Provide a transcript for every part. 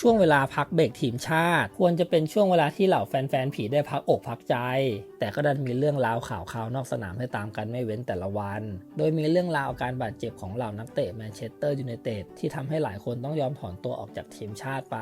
ช่วงเวลาพักเบรกทีมชาติ ควรจะเป็นช่วงเวลาที่เหล่าแฟนๆผีได้พักอกพักใจ แต่ก็ดันมีเรื่องราวข่าวข่าวนอกสนามให้ตามกันไม่เว้นแต่ละวัน โดยมีเรื่องราวอาการบาดเจ็บของเหล่านักเตะแมนเชสเตอร์ยูไนเต็ดที่ทำให้หลายคนต้องยอมถอนตัวออกจากทีมชาติไป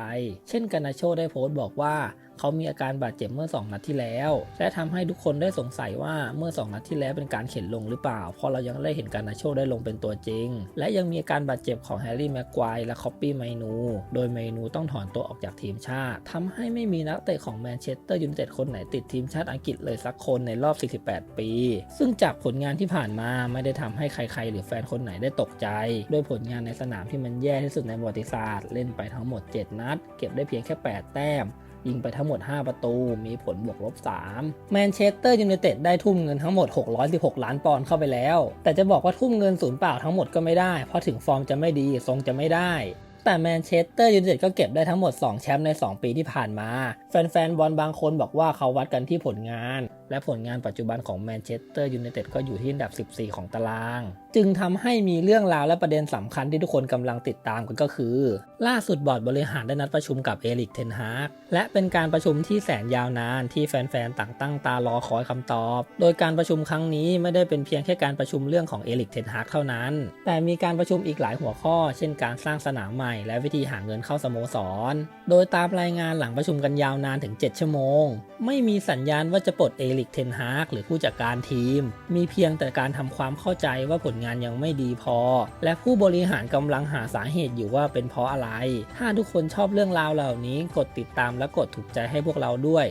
เช่นกันนาโชได้โพสต์บอกว่า เขามีอาการบาดเจ็บเมื่อ 2 นัดที่แล้ว และทำให้ทุกคนได้สงสัยว่าเมื่อ 2 นัดที่แล้วเป็นการเข็นลงหรือเปล่า เพราะเรายังได้เห็นการนาโชได้ลงเป็นตัวจริง และยังมีอาการบาดเจ็บของแฮร์รี่แม็กควายและคอปปี้ไมนู โดยไมนูต้องถอนตัวออกจากทีมชาติทำให้ไม่มีนักเตะของแมนเชสเตอร์ยูไนเต็ดคนไหนติดทีมชาติอังกฤษเลยสักคนในรอบ 48 ปี ซึ่งจากผลงานที่ผ่านมาไม่ได้ทำให้ใครๆ หรือแฟนคนไหนได้ตกใจ ด้วยผลงานในสนามที่มันแย่ที่สุดในประวัติศาสตร์ เล่นไปทั้งหมด 7 นัด เก็บได้เพียงแค่ 8 แต้ม ยิงไปทั้งหมด 5 ประตู มีผลบวกลบ 3 แมนเชสเตอร์ยูไนเต็ดได้ทุ่มเงินทั้งหมด 616 ล้านปอนด์เข้าไปแล้ว แต่จะบอกว่าทุ่มเงินศูนย์เปล่าทั้งหมดก็ไม่ได้ เพราะถึงฟอร์มจะไม่ดีทรงจะไม่ได้แต่แมนเชสเตอร์ยูไนเต็ดก็เก็บได้ทั้งหมด 2 แชมป์ใน 2 ปีที่ผ่านมา แฟนๆ บอลบางคนบอกว่าเขาวัดกันที่ผลงานและผลงานปัจจุบันของแมนเชสเตอร์ยูไนเต็ดก็อยู่ที่อันดับ 14 ของตาราง จึงทำให้มีเรื่องราวและประเด็นสำคัญที่ทุกคนกำลังติดตามกันก็คือ ล่าสุดบอร์ดบริหารได้นัดประชุมกับเอริกเทนฮากและเป็นการประชุมที่แสนยาวนานที่แฟนๆ ต่างตั้งตารอคอยคำตอบ โดยการประชุมครั้งนี้ไม่ได้เป็นเพียงแค่การประชุมเรื่องของเอริกเทนฮากเท่านั้น แต่มีการประชุมอีกหลายหัวข้อ เช่น การสร้างสนามใหม่ และวิธีหาเงินเข้าสโมสร โดยตามรายงานหลังประชุมกันยาวนานถึง 7 ชั่วโมง ไม่มีสัญญาณว่าจะปลดเอริกเทนฮากหรือผู้จัดการทีม มีเพียงแต่การทำความเข้าใจว่าผลงานยังไม่ดีพอ และผู้บริหารกำลังหาสาเหตุอยู่ว่าเป็นเพราะอะไร ถ้าทุกคนชอบเรื่องราวเหล่านี้กดติดตามและกดถูกใจให้พวกเราด้วย